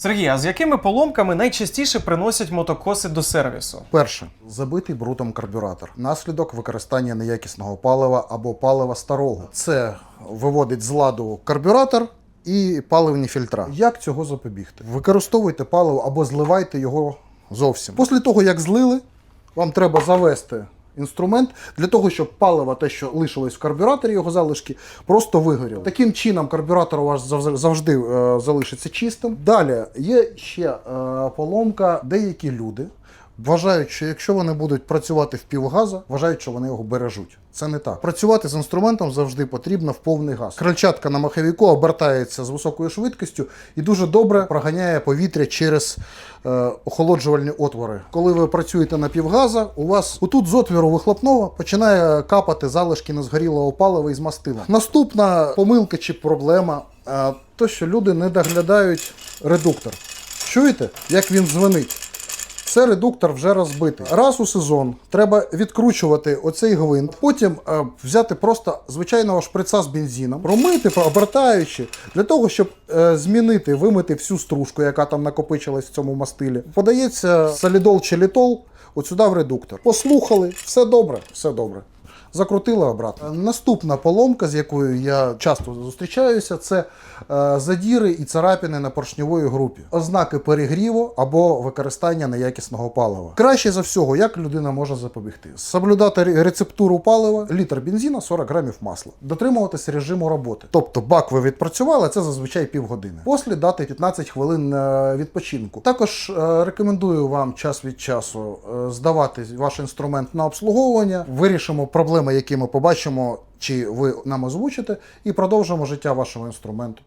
Сергій, а з якими поломками найчастіше приносять мотокоси до сервісу? Перше забитий брутом карбюратор. Наслідок використання неякісного палива або палива старого. Це виводить з ладу карбюратор. І паливні фільтра. Як цього запобігти? Використовуйте паливо або зливайте його зовсім. Після того, як злили, вам треба завести інструмент для того, щоб паливо, те, що лишилось в карбюраторі, його залишки, просто вигоріло. Таким чином карбюратор у вас завж- завжди е, залишиться чистим. Далі є ще е, поломка. Деякі люди вважають, що якщо вони будуть працювати в півгаза, вважають, що вони його бережуть. Це не так. Працювати з інструментом завжди потрібно в повний газ. Крильчатка на маховіку обертається з високою швидкістю і дуже добре проганяє повітря через е, охолоджувальні отвори. Коли ви працюєте на півгаза, у вас отут з отвіру вихлопного починає капати залишки незгорілого палива із мастила. Наступна помилка чи проблема е, то, що люди не доглядають редуктор. Чуєте, як він дзвонить? Це редуктор вже розбитий. Раз у сезон треба відкручувати оцей гвинт, потім е, взяти просто звичайного шприца з бензином, промити, обертаючи, для того, щоб е, змінити, вимити всю стружку, яка там накопичилась в цьому мастилі. Подається солідол чи літол от сюди в редуктор. Послухали, все добре, все добре. Закрутили обратно. Наступна поломка, з якою я часто зустрічаюся, це е, задіри і царапини на поршньової групі, ознаки перегріву або використання неякісного палива. Краще за всього, як людина може запобігти? Соблюдати рецептуру палива, літр бензина, 40 грамів масла, дотримуватися режиму роботи. Тобто бак ви відпрацювали, це зазвичай півгодини. Після дати 15 хвилин е, відпочинку. Також е, рекомендую вам час від часу здавати ваш інструмент на обслуговування. Вирішимо проблеми, які ми побачимо, чи ви нам озвучите, і продовжимо життя вашого інструменту.